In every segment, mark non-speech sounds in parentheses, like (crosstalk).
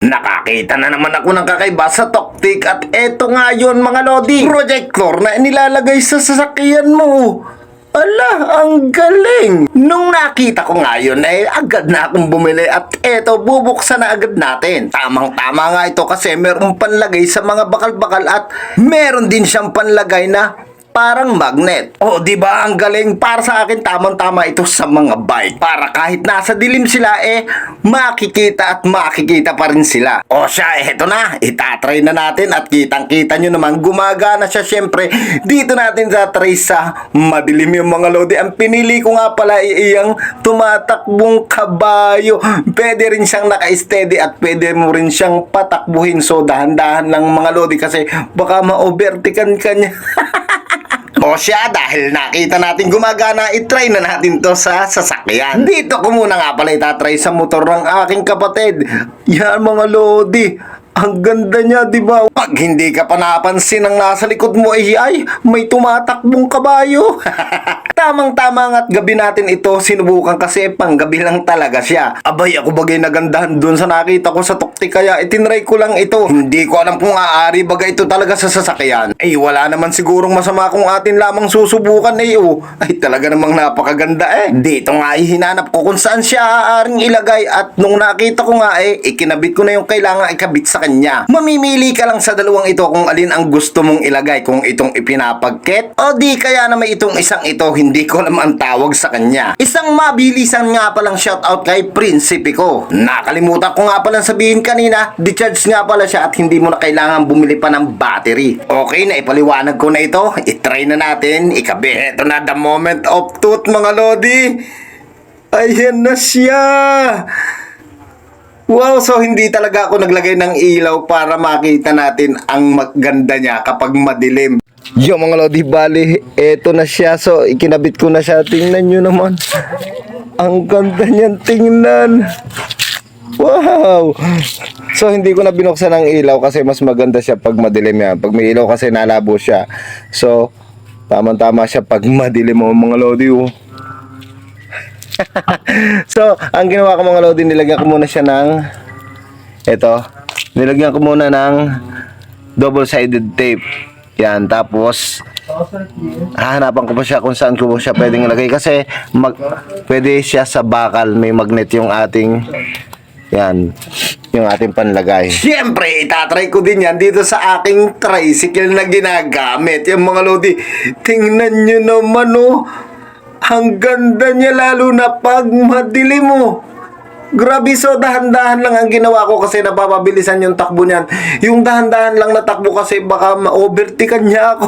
Nakakita na naman ako ng kakaiba sa Toktik at eto nga yun mga Lodi. Projector na nilalagay sa sasakyan mo. Ala, ang galing! Nung nakita ko nga yun, eh, agad na akong bumili at eto, bubuksan na agad natin. Tamang-tama nga ito kasi meron panlagay sa mga bakal-bakal at meron din siyang panlagay na parang magnet. Oh, di ba ang galing? Para sa akin tamang-tama ito sa mga bike. Para kahit nasa dilim sila eh makikita at makikita pa rin sila. O siya, eto na. Itatry na natin at kitang-kita nyo naman gumagana siya syempre. Dito natin tatry sa madilim yung mga lodi. Ang pinili ko nga pala ay iyang tumatakbong kabayo. Pwede rin siyang naka-steady at pwede mo rin siyang patakbuhin. So dahan-dahan lang mga lodi kasi baka ma-overtikan ka niya. (laughs) O siya, dahil nakita natin gumagana, itry na natin to sa sasakyan. Dito ko muna nga pala itatry sa motor ng aking kapatid. Yan mga lodi. Ang ganda niya, di ba? Pag hindi ka pa napansin ang nasa likod mo ay, ay may tumatakbong kabayo. (laughs) Tamang-tama nga't gabi natin ito sinubukan kasi panggabi lang talaga siya. Abay, ako bagay nagandahan dun sa nakita ko sa tukti kaya itinry ko lang ito. Hindi ko alam kung aari bagay ito talaga sa sasakyan. Ay, wala naman sigurong masama kung atin lamang susubukan eh. Oh. Ay, talaga namang napakaganda eh. Dito nga ay hinanap ko kung saan siya aaaring ilagay at nung nakita ko nga eh, ikinabit ko na yung kailangan ikabit sa kanya. Mamimili ka lang sa dalawang ito kung alin ang gusto mong ilagay kung itong ipinapagket o di kaya na may itong isang ito hindi ko alam ang tawag sa kanya. Isang mabilisan nga palang shoutout kay Prinsipe ko. Nakalimutan ko nga palang sabihin kanina, di-charge nga pala siya at hindi mo na kailangan bumili pa ng battery. Okay na ipaliwanag ko na ito, itry na natin, ikabit. Ito na the moment of truth mga lodi. Ayan na siya. Wow, so hindi talaga ako naglagay ng ilaw para makita natin ang maganda niya kapag madilim. Yo mga lodi, bali, eto na siya. So, ikinabit ko na siya. Tingnan nyo naman. Ang ganda niyan tingnan. Wow! So, hindi ko na binuksan ang ilaw kasi mas maganda siya pag madilim yan. Pag may ilaw kasi nalabo siya. So, tamang-tama siya pag madilim mo mga lodi. Oh. So, ang ginawa ko mga lodi, nilagyan ko muna siya ng ito. Nilagyan ko muna ng double-sided tape. Yan, tapos hahanapan ko pa siya kung saan ko siya pwedeng ilagay kasi mag, pwede siya sa bakal may magnet yung ating yan yung ating panlagay Siyempre, itatry ko din yan dito sa aking tricycle na ginagamit yung mga lodi tingnan nyo naman oh ang ganda niya lalo na pag madilim mo Grabe, so dahan-dahan lang ang ginawa ko kasi napapabilisan yung takbo niyan. Yung dahan-dahan lang na takbo kasi baka ma-overtikan niya ako.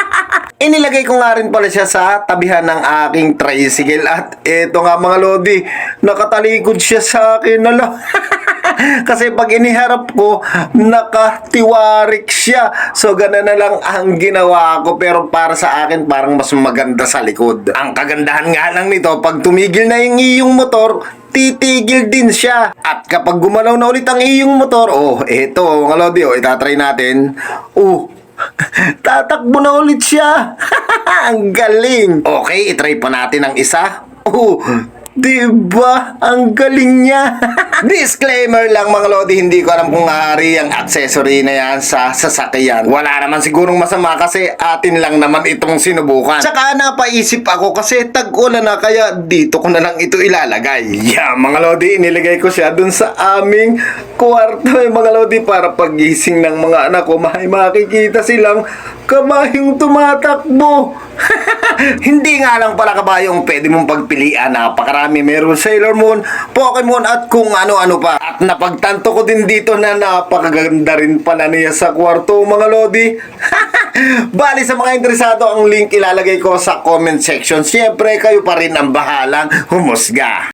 (laughs) Inilagay ko nga rin pala siya sa tabihan ng aking tricycle at eto nga mga lodi, nakatalikod siya sa akin. Ala. (laughs) Kasi pag iniharap ko, nakatiwarik siya. So, gano'n na lang ang ginawa ko. Pero para sa akin, parang mas maganda sa likod. Ang kagandahan nga lang nito, pag tumigil na yung iyong motor, titigil din siya. At kapag gumalaw na ulit ang iyong motor, oh, eto, mga lodi, oh, itatry natin. Oh, (laughs) tatakbo na ulit siya. (laughs) ang galing. Okay, itry pa natin ang isa. Oh, Diba? Ang galing niya. (laughs) Disclaimer lang mga lodi, hindi ko alam kung maaari ang accessory na yan sa sasakyan. Wala naman sigurong masama kasi atin lang naman itong sinubukan. Tsaka napaisip ako kasi tag-ulan na kaya dito ko na lang ito ilalagay. Yeah, mga lodi, inilagay ko siya dun sa aming kwarto eh, mga lodi para pagising ng mga anak ko may makikita silang kabayong tumatakbo. (laughs) Hindi nga lang pala kabayong pwede mong pagpilian. Napakarami. Meron Sailor Moon, Pokemon at kung ano-ano pa. At napagtanto ko din dito na napakaganda rin pala niya sa kwarto mga lodi. (laughs) Bali sa mga interesado ang link ilalagay ko sa comment section. Siyempre kayo pa rin ang bahalang humusga.